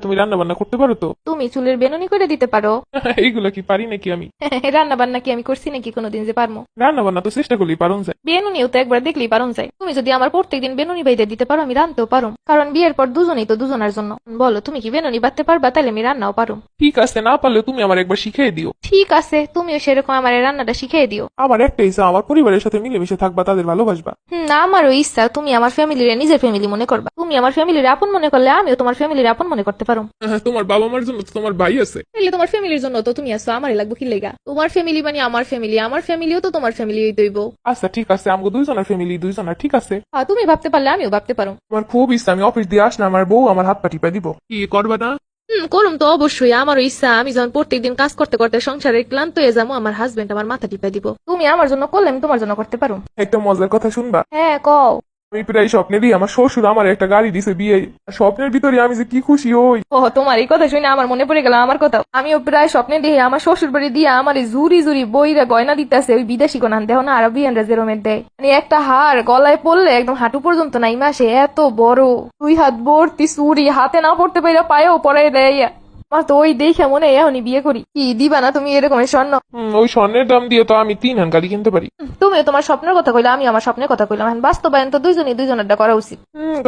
তুমি রান্না বান্না করতে পারো তো? তুমি চুলের বেনুনি করে দিতে পারো। এইগুলো কি পারি নাকি আমি? রান্না বান্না কি আমি করছি নাকি কোনোদিন যে পারমো? রান্না বান্না তো চেষ্টা করলেই পারুন যায়। বেনুনিও তো একবার দেখলেই পারন যায়। তুমি যদি আমার প্রত্যেকদিন বেনুনি বাইতে দিতে পারো আমি রান্নাতেও পারো কারণ বিয়ের পর দুজনেই তো দুজনের জন্য। বলো তুমি কি বেনুনি বাঁধতে পারবা? তাহলে আমি রান্নাও পারো ঠিক আছে না পারলে তুমি আমার একবার শিখিয়ে দিও। ঠিক আছে তুমিও সেরকম আমার রান্নাটা শিখিয়ে দিও। আমার একটা ইচ্ছা আমার পরিবারের সাথে মিলেমিশে থাকবা তাদের ভালোবাসবা। না আমারও ইচ্ছা তুমি আমার ফ্যামিলির নিজের ফ্যামিলি মনে করবা। তুমি আমার ফ্যামিলির আপন মনে করলে আমিও তোমার ফ্যামিলির আপন মনে করতে পারো। তোমার বাবা মার জন্য তো তোমার ভাই আছে। তাহলে তোমার ফ্যামিলির জন্য তো তুমি আসো আমারই লাগবো কি লেগা? তোমার ফ্যামিলি মানে আমার ফ্যামিলি আমার ফ্যামিলিও তো তোমার ফ্যামিলি দইব। আচ্ছা ঠিক আছে আমাকে দুইজনের ফ্যামিলি দুইজনের ঠিক আছে। হ্যাঁ তুমি ভাবতে পারলে আমিও ভাবতে পারো। আমার খুব ইচ্ছা আমি অফিস দিয়ে আসলে আমার বউ আমার হাত পা টিপা দিব। কি করবা না? হুম করুম তো অবশ্যই আমারও ইচ্ছা। আমি যখন প্রত্যেকদিন কাজ করতে করতে সংসারে ক্লান্ত হয়ে যাব আমার হাজবেন্ড আমার মাথা টিপা দিব। তুমি আমার জন্য করলে আমি তোমার জন্য করতে পারো। একটা মজার কথা শুনবা? হ্যাঁ কও। আমি প্রায় স্বপ্নে দিই আমার শ্বশুর আমার একটা গাড়ি দিছে বিয়ে। স্বপ্নের ভিতরে আমি যে কি খুশি হই। ও, তোমার এই কথা শুনে আমার মনে পড়ে গেল আমার কথা। আমিও প্রায় স্বপ্নে দেখে আমার শ্বশুর বাড়ি দিয়ে আমার জুরি জুরি বইরা গয়না দিতেছে ওই বিদেশি গোনান দেহ না আরবিয়ানরা যেরমের দেয়। মানে একটা হার গলায় পড়লে একদম হাঁটু পর্যন্ত নাই মাসে এত বড়। দুই হাত ভর্তি চুরি হাতে না পড়তে পাইরা পায়েও পড়াই দেয়। আমার তো ওই দেখে মনে হয় এখনই বিয়ে করি। কি দিবা না তুমি এরকমের স্বর্ণ? ওই স্বর্ণের দাম দিয়ে তো আমি তিন হান গাড়ি কিনতে পারি। তুমিও তোমার স্বপ্নের কথা কইলে আমি আমার স্বপ্নের কথা কইলাম। এখন বাস্তবায়ন তো দুইজনই দুইজনেরটা করা উচিত।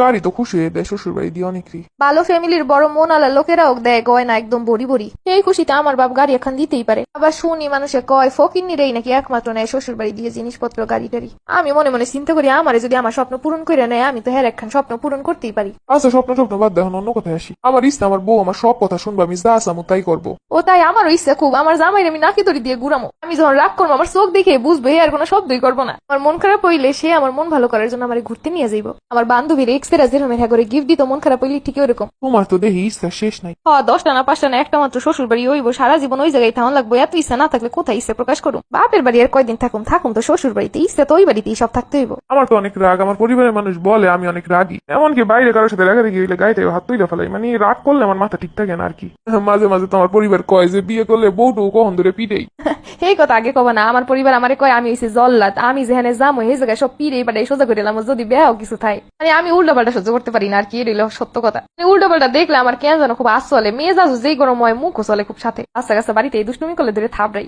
গাড়ি তো খুশি হয়ে দেয় শ্বশুর বাড়ি দিয়ে অনেকই ভালো ফ্যামিলির বড় মন আলা লোকেরাও দেয় গয়না একদম বড়ি বড়ি সেই খুশিতে আমার বাপ গাড়ি এখন দিতেই পারে। আবার শুনি মানুষে কয় ফকির ফকিন্নিরেই নাকি একমাত্র নেয় শ্বশুর বাড়ি দিয়ে জিনিসপত্র গাড়ি টাড়ি। আমি মনে মনে চিন্তা করি আমারে যদি আমার স্বপ্ন পূরণ করে নেয় আমি তো হ্যাঁ একখান স্বপ্ন পূরণ করতেই পারি। আচ্ছা স্বপ্ন স্বপ্ন বাদ দেখুন অন্য কথায় আসি। আমার ইচ্ছা আমার বউ আমার সব কথা শুনব আমি যা আসামো তাই করব। ও তাই আমারও ইচ্ছা খুব আমার জামাইরে আমি নাকি দড়ি দিয়ে ঘুরামো আমি যখন রাগ করব আমার চোখ দেখে বুঝবে আর কোনো শব্দই করব না। আমার মন খারাপ হইলে সে আমার মন ভালো করার জন্য আমার ঘুরতে নিয়ে যাইবো। আমার বান্ধবীর এক্সেরা যেরকম হ্যাঁ করে গিফট দিত মন খারাপ হইলে ঠিক ওরকম। তোমার তো দেখি ইচ্ছা শেষ নাই। হ দশটা না পাঁচটা না একটা মাত্র শ্বশুর বাড়ি হইব সারা জীবন ওই জায়গায় থাকুন লাগবো। এত ইচ্ছা না থাকলে কোথায় ইচ্ছা প্রকাশ করুন বাপের বাড়ি আর কয়দিন থাকুন থাকুন তো শ্বশুর বাড়িতে ইচ্ছা তো ওই বাড়িতেই সব থাকতে হইব। আমার তো অনেক রাগ আমার পরিবারের মানুষ বলে আমি অনেক রাগী। এমনকি বাইরে কারোর সাথে রাগা দেখি হইলে গাইতে হাত তুলে ফেলাই মানে রাগ করলে আমার মাথা ঠিক থাকে না আর কি। মাঝে মাঝে তো আমার পরিবার কয় যে বিয়ে করলে বউটু কখন ধরে পিটেই? এই কথা আগে কবা না আমার পরিবার আমারে কয় আমি হইছি জল্লাদ আমি যেখানে যাব এই জায়গায় সব পিড়ে পাড়ে সোজা করে এলাম যদি বেহাও কিছু থাই। মানে আমি উল্টো পাল্টা সহ্য করতে পারি না আর কি রইল সত্য কথা। মানে উল্টো পাল্টা দেখলে আমার কেন যেন খুব আস চলে মেয়ে যাজু যেই গরম হয় মুখও চলে খুব সাথে। আস্তে আস্তে বাড়িতে এই দুষ্টুমি করলে ধরে থাবড়াই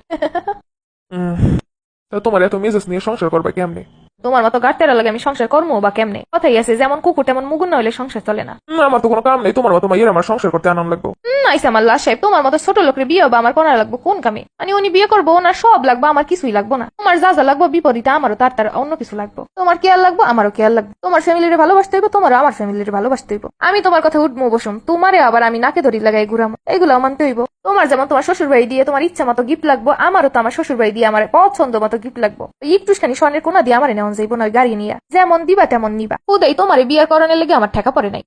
তা তোমার এত মেজাজ নিয়ে সংসার করবা কেমনে? তোমার মতো গাড়তেরা লাগে আমি সংসার কর্ম বা কেমনে? কথাই আছে যেমন কুকুর তেমন মুগুর না হলে সংসার চলে না। আমার তো কোনো কাম নেই তোমার মতো মাইয়ের আমার সংসার করতে আনন্দ লাগবো। আইসা আমার লাশ সাহেব তোমার মতো ছোট লোকের বিয়ে বা আমার কোনা লাগবো কোন কামে? মানে উনি বিয়ে করব ওনার সব লাগবো আমার কিছুই লাগবো না। তোমার যা যা লাগবো বিপরীতে আমারও তার তার অন্য কিছু লাগবো। তোমার কেয়ার লাগবো? আমারও কেয়ার লাগবে? তোমার ফ্যামিলির ভালোবাসতে হইব তোমারও আমার ফ্যামিলির ভালোবাসতে হইব। আমি তোমার কথা উঠবো বসুম তোমারে আবার আমি নাকে ধরি লাগাই ঘুরামো। এগুলো মানতে হইব। তোমার যেমন তোমার শ্বশুর বাড়ি দিয়ে তোমার ইচ্ছা মতো গিফট লাগবো আমারও তো আমার শ্বশুর বাড়ি দিয়ে আমার পছন্দ মতো গিফট লাগবো। একটুখানি স্বর্ণের কোনা দিয়ে আমার নেওয়া যাইবো না গাড়ি নিয়ে। যেমন দিবা তেমন নিবা। খুদাই তোমার বিয়ে করানোর লেগে আমার ঠেকা পড়ে নাই।